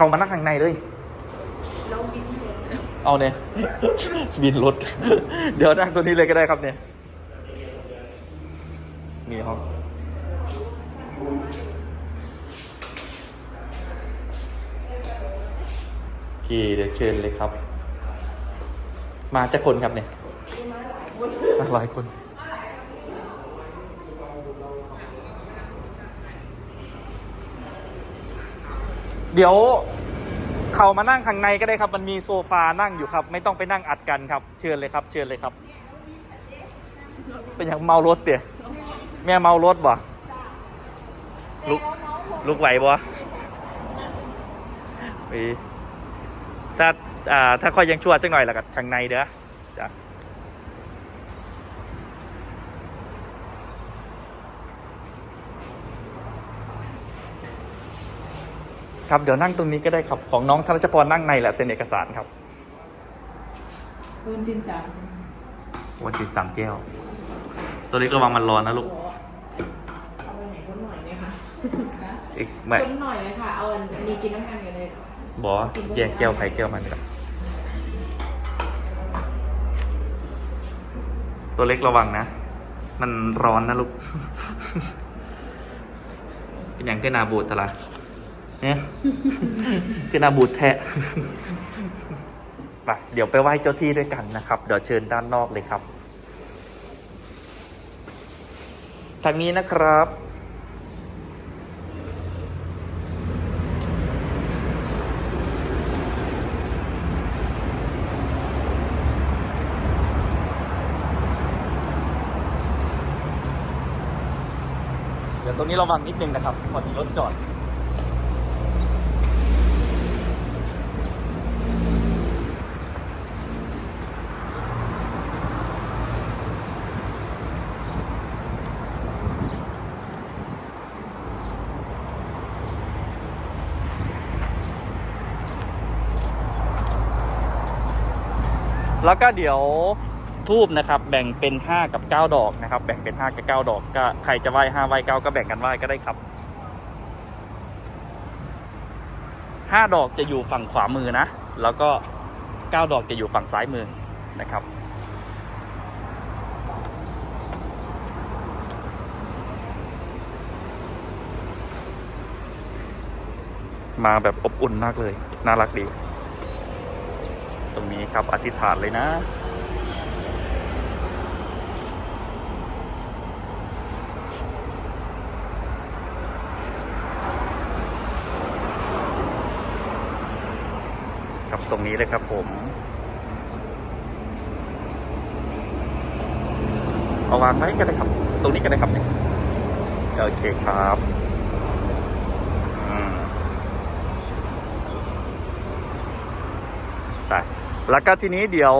เข้ามานั่งข้างในเลยแล้วบินเดินเอาเนี่ย บินรถ เดี๋ยวนั่งตัวนี้เลยก็ได้ครับเนี่ยมีห้องโอเคเดี๋ยวเชิญเลยครับ มาจากคนครับเนี่ยมาหลายคน เดี๋ยวเข้ามานั่งข้างในก็ได้ครับ มันมีโซฟานั่งอยู่ครับ ไม่ต้องไปนั่งอัดกันครับ เชิญเลยครับ เชิญเลยครับ เป็นอย่างเมารถเตี๋ยแม่เมารถบ่ลุกลุกไหวบ่อีถ้าอ่าถ้าค่อยยังชั่วจังหน่อยละกันข้างในเด้อจ้ะ ครับเดี๋ยวนั่งตรงนี้ก็ได้ครับของน้องธนชพรนั่งในแหละเซ็นเอกสารครับคืนดินสามใช่ไหมวันติดสามแก้ว ตัวเล็กระวังมันร้อนนะลูกเอาไปไหนคนหน่อยไหมคะอีกไม่คนหน่อยไหมค่ะเอาอันนี้กินน้ำมันกันเลยบอแยกแก้วไผ่แก้วมันครับตัวเล็กระวังนะ มันร้อนนะลูก เป็นอย่างขึ้นนาบูดทะละ เนี่ยขึ้นนาบูดแทะไปเดี๋ยวไปไหว้เจ้าที่ด้วยกันนะครับ เดี๋ยวเชิญด้านนอกเลยครับทางนี้นะครับเดี๋ยวตรงนี้ระวังนิดนึงนะครับพอดีรถจอด แล้วก็เดี๋ยวทูบนะครับแบ่งเป็น 5 กับ 9 ดอกนะครับ แบ่งเป็น 5 กับ 9 ดอกก็ใครจะไหว้5ไหว้9ก็แบ่งกันไหว้ก็ได้ครับ 5 ดอกจะอยู่ฝั่งขวามือนะ แล้วก็ 9 ดอกจะอยู่ฝั่งซ้ายมือนะครับมาแบบอบอุ่นมากเลย น่ารักดี รงนี้ครับ อธิษฐานเลยนะ กับตรงนี้เลยครับผม เอาวางไว้ก็ได้ครับ ตรงนี้ก็ได้ครับเนี่ยโอเคครับอืม ไป แล้วก็ทีนี้เดี๋ยว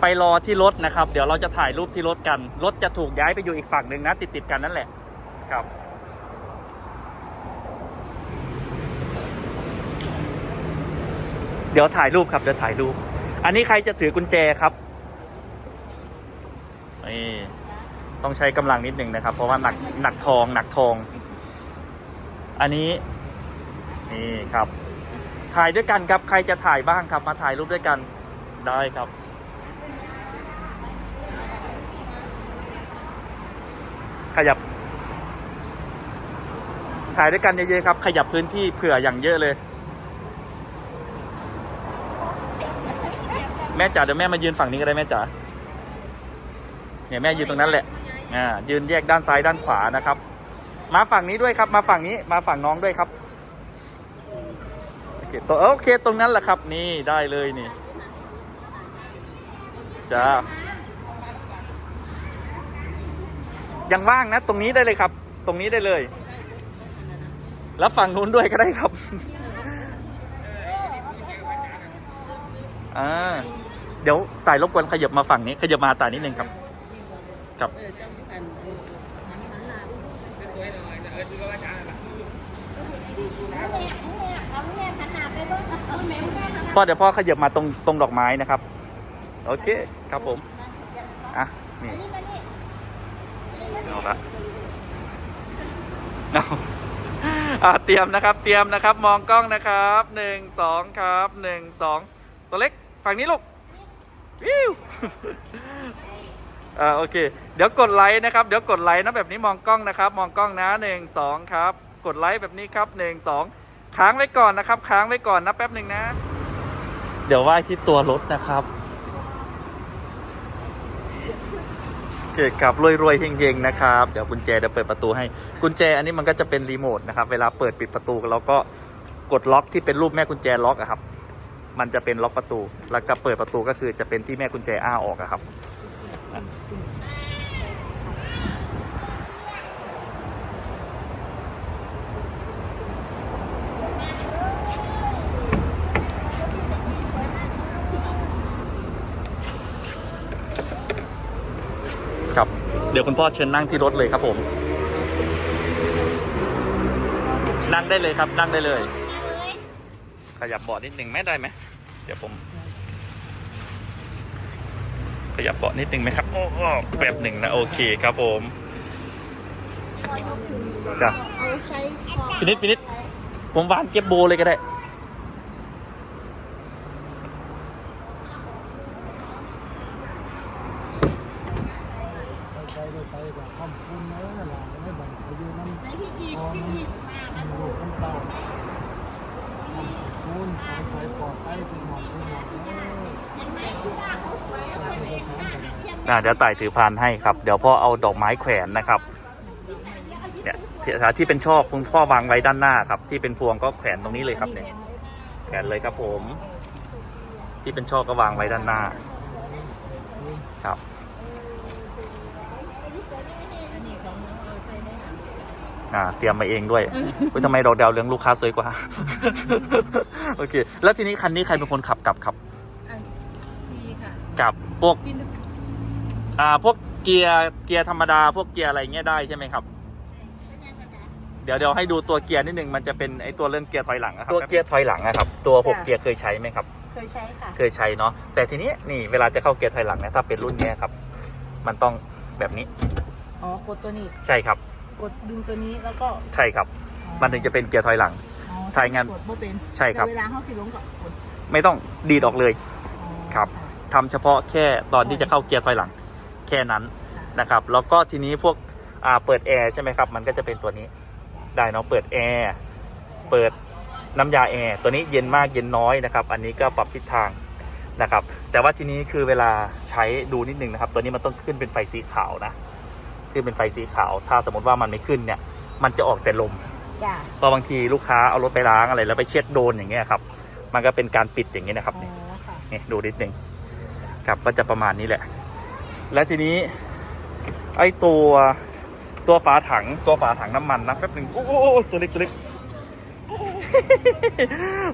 ไปรอที่รถนะครับ เดี๋ยวเราจะถ่ายรูปที่รถกัน รถจะถูกย้ายไปอยู่อีกฝั่งหนึ่งนะติดติดๆกันนั่นแหละครับเดี๋ยวถ่ายรูปครับเดี๋ยวถ่ายรูป อันนี้ใครจะถือกุญแจครับนี่ต้องใช้กำลังนิดหนึ่งนะครับ เพราะว่าหนักหนักทองหนักทอง อันนี้นี่ครับ ถ่ายด้วยกันครับ ใครจะถ่ายบ้างครับ มาถ่ายรูปด้วยกันได้ครับ ขยับ ถ่ายด้วยกันเยอะๆครับ ขยับพื้นที่เผื่ออย่างเยอะเลย แม่จ๋าเดี๋ยวแม่มายืนฝั่งนี้ก็ได้แม่จ๋าเนี่ยแม่ยืนตรงนั้นแหละอ่ายืนแยกด้านซ้ายด้านขวานะครับ มาฝั่งนี้ด้วยครับ มาฝั่งนี้มาฝั่งน้องด้วยครับ โอเคตัวโอเคตรงนั้นแหละครับ นี่ได้เลยนี่จ้ายังว่างนะ ตรงนี้ได้เลยครับ ตรงนี้ได้เลย แล้วฝั่งนู้นด้วยก็ได้ครับอ่าเดี๋ยวต่ายรบกวนขยับมาฝั่งนี้ ขยับมาต่ายนิดนึงครับ ครับเออจังอันเออหันหันหน้าดูสวยหน่อยเออดูว่าจ้าละแม่แม่ เอาแม่หันหน้าไปเบิ่งเออแม่แม่หันหน้าพ่อเดี๋ยวพ่อขยับมาตรงตรงดอกไม้นะครับ โอเคครับผม อะ นี่นี่มานี่นี่มานี่เอาละเอาอ่าเตรียมนะครับ เตรียมนะครับ มองกล้องนะครับหนึ่งสองครับหนึ่งสองตัวเล็ก ฝั่งนี้ลูก วิวอ่าโอเค เดี๋ยวกดไลค์นะครับ เดี๋ยวกดไลค์นะแบบนี้มองกล้องนะครับ มองกล้องนะหนึ่งสองครับ กดไลค์แบบนี้ครับหนึ่งสอง ค้างไว้ก่อนนะครับ ค้างไว้ก่อนนะแป๊บหนึ่งนะ เดี๋ยวไหว้ที่ตัวรถนะครับ เกิดกับรวยรวยๆเฮงๆนะครับ เดี๋ยวกุญแจเดี๋ยวเปิดประตูให้ กุญแจอันนี้มันก็จะเป็นรีโมทนะครับ เวลาเปิดปิดประตูเราก็กดล็อกที่เป็นรูปแม่กุญแจล็อกอะครับ มันจะเป็นล็อกประตู แล้วก็เปิดประตูก็คือจะเป็นที่แม่กุญแจอ้าออกอะครับ ครับเดี๋ยวคุณพ่อเชิญนั่งที่รถเลยครับผม นั่งได้เลยครับ นั่งได้เลย ขยับเบาะนิดหนึ่งไหมได้ไหมเดี๋ยวผม ขยับเบาะนิดหนึ่งไหมครับ โอ้โอ้แบบหนึ่งนะโอเคครับผมจ้ะเอาใช้คอพินิดพินิดผมวานเก็บโบเลยก็ได้ ไปไปไปแบบคำคุณนะนั่นแหละไม่บังอายุน้ำ ไหนพี่จีพี่จีมาครับ ลูกน้ำเต้าคุณไปไปปลอดภัยคุณหมอคุณหมอ เห็นไหมที่หน้าเขาสวยแล้วคนเองหน้าเข้ม อ่าเดี๋ยวไต่ถือพานให้ครับ เดี๋ยวพ่อเอาดอกไม้แขวนนะครับเนี่ยที่ที่เป็นช่อคุณพ่อวางไว้ด้านหน้าครับ ที่เป็นพวงก็แขวนตรงนี้เลยครับเนี่ยแขวนเลยครับผม ที่เป็นช่อก็วางไว้ด้านหน้า ครับอ่าเตรียมมาเองด้วยอุ๊ยทำไมดอกดาวเรืองลูกค้าสวยกว่า โอเค แล้วทีนี้คันนี้ใครเป็นคนขับกลับครับดีค่ะ กับพวกพี่นึก อ่าพวกเกียร์เกียร์ธรรมดา พวกเกียร์อะไรเงี้ยได้ใช่ไหมครับ เดี๋ยวเดี๋ยวให้ดูตัวเกียร์นิดนึงมันจะเป็นไอตัวเรื่องเกียร์ถอยหลังอะครับตัวเกียร์ถอยหลังนะครับตัวหกเกียร์เคยใช้ไหมครับ เคยใช้ค่ะ เคยใช้เนาะแต่ทีนี้นี่เวลาจะเข้าเกียร์ถอยหลังเนี่ยถ้าเป็นรุ่นเนี้ยครับ มันต้องแบบนี้อ๋อกดตัวนี้ใช่ครับ กดดึงตัวนี้แล้วก็ใช่ครับ มันถึงจะเป็นเกียร์ถอยหลังอ๋อถ้าอย่างนั้นกดบ่เป็นใช่ครับแต่เวลาเขาสิลงกับกดไม่ต้องดีดออกเลยอ๋อครับทำเฉพาะแค่ตอนที่จะเข้าเกียร์ถอยหลัง แค่นั้นนะครับ แล้วก็ทีนี้พวกอ่าเปิดแอร์ใช่ไหมครับ มันก็จะเป็นตัวนี้ได้เนาะเปิดแอร์เปิดน้ำยาแอร์ตัวนี้เย็นมากเย็นน้อยนะครับ อันนี้ก็ปรับทิศทางนะครับ แต่ว่าทีนี้คือเวลาใช้ดูนิดนึงนะครับ ตัวนี้มันต้องขึ้นเป็นไฟสีขาวนะขึ้นเป็นไฟสีขาว ถ้าสมมติว่ามันไม่ขึ้นเนี่ย มันจะออกแต่ลมจ้ะเพราะบางทีลูกค้าเอารถไปล้างอะไรแล้วไปเช็ดโดนอย่างเงี้ยครับ มันก็เป็นการปิดอย่างเงี้ยนะครับอ๋อนี่ค่ะนี่ดูนิดหนึ่งครับก็จะประมาณนี้แหละ และทีนี้ ไอ้ตัวตัวฝาถังตัวฝาถังน้ำมันนะแป๊บหนึ่งโอ้โหตัวเล็กตัวเล็ก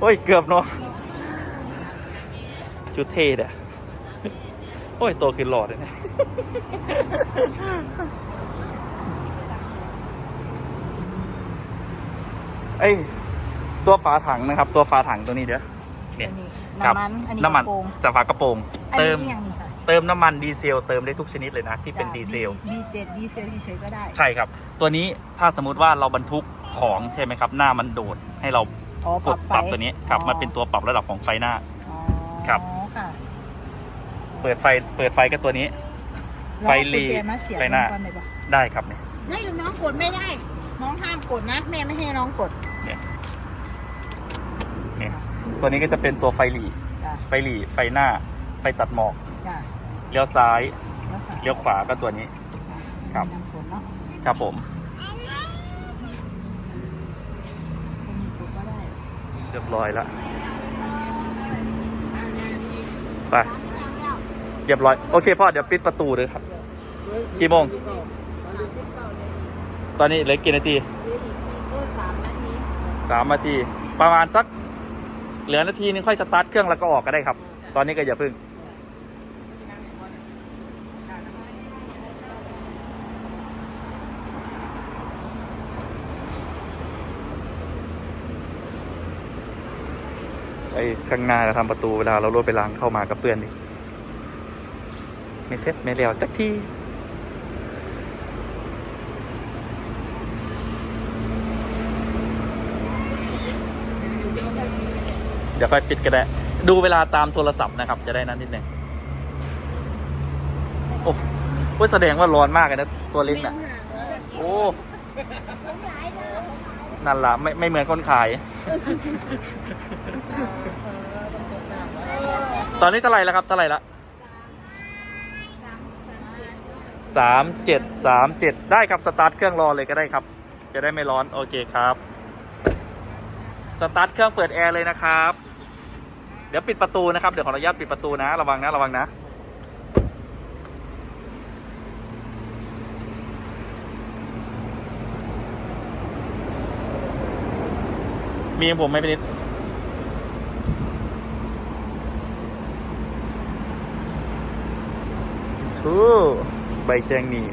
โอ้ยเกือบเนาะชุดเท่เด้อโอ้ยโตขึ้นหลอดเลยเนี่ยไอ้ตัวฝาถังนะครับ ตัวฝาถังตัวนี้เด้อเนี่ยอันนี้ครับน้ำมันอันนี้น้ำมันกระโปรงจากฝากระโปรงอันเตินี้ม อีกอย่างหนึ่งค่ะเติมน้ำมันดีเซลเติมได้ทุกชนิดเลยนะ ที่เป็นดีเซลดีเจ็ดดีเซลเฉยๆก็ได้ ใช่ครับ ตัวนี้ถ้าสมมุติว่าเราบรรทุกของใช่ไหมครับ หน้ามันโดดให้เราอ๋อกดไฟปรับตัวนี้ครับอ๋อมันเป็นตัวปรับระดับของไฟหน้า อ๋อครับ ค่ะเปิดไฟเปิดไฟก็ตัวนี้ ไฟลีแล้วเอากุญแจมาเสียบไฟหน้าก่อนเลยปะได้ครับเนี่ย ไม่น้องกดไม่ได้ น้องห้ามกดนะ แม่ไม่ให้น้องกดเนี่ยเนี่ยตัวนี้ก็จะเป็นตัวไฟหลีจ้ะไฟหลีไฟหน้า ไฟตัดหมอก จ้ะ เลี้ยวซ้าย แล้วค่ะเลี้ยวขวาก็ตัวนี้ ครับ น้ำฝนเนาะครับผม คนมีกดก็ได้เรียบร้อยแล้วไป เรียบร้อย โอเคพ่อ เดี๋ยวปิดประตูเลยครับ กี่โมงตอนนี้เหลือกี่นาทีสามนาที ประมาณสัก เหลือนาทีนึงค่อยสตาร์ทเครื่องแล้วก็ออกก็ได้ครับ ตอนนี้ก็อย่าพึ่ง ไอ้ข้างหน้าจะทำประตูเวลาเรารถไปล้างเข้ามากับเพื่อนนี่ไม่เซ็ตไม่เลี้ยวจักทีเดี๋ยวไปปิดก็ได้ ดูเวลาตามโทรศัพท์นะครับ จะได้นั้นนิดนึงโอ้โหแสดงว่าร้อนมากเลยนะตัวล็กน่ะ โอ้ นั่นล่ะไม่ไม่เหมือนคนขาย ตอนนี้เท่าไหร่แล้วครับเท่าไหร่ละสามเจ็ดสามเจ็ดได้ครับสตาร์ทเครื่องรอเลยก็ได้ครับ จะได้ไม่ร้อนโอเคครับ สตาร์ทเครื่องเปิดแอร์เลยนะครับ เดี๋ยวปิดประตูนะครับ เดี๋ยวขออนุญาตปิดประตูนะ ระวังนะ ระวังนะ มีของผมไหมพี่นิดทูใบแจ้งหนี้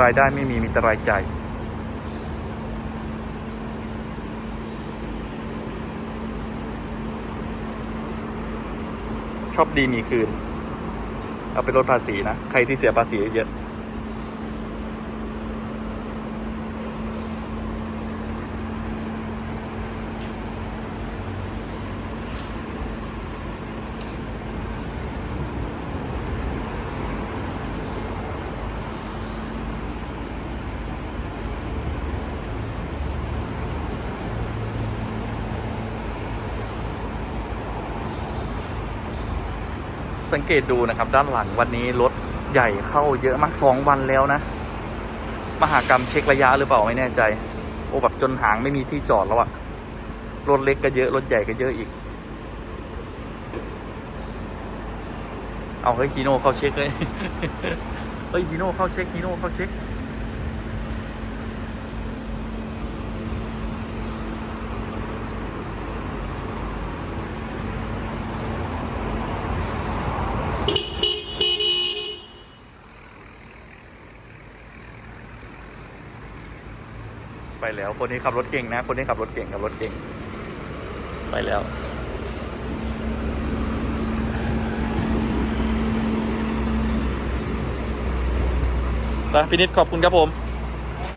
รายได้ไม่มีมีแต่รายจ่ายชอบดีมีคืน เอาไปลดภาษีนะ ใครที่เสียภาษีเยอะ สังเกตดูนะครับ ด้านหลังวันนี้รถใหญ่เข้าเยอะมากสองวันแล้วนะ มหากรรมเช็คระยะหรือเปล่าไม่แน่ใจ โอ้แบบจนหางไม่มีที่จอดแล้วอะรถเล็กก็เยอะ รถใหญ่ก็เยอะอีก เอาเฮ้ยฮีโน่เข้าเช็คเลย เฮ้ยฮีโน่เข้าเช็คฮีโน่เข้าเช็ค ไปแล้ว คนนี้ขับรถเก่งนะ คนนี้ขับรถเก่งขับรถเก่ง ไปแล้ว ไปพินิจขอบคุณครับผม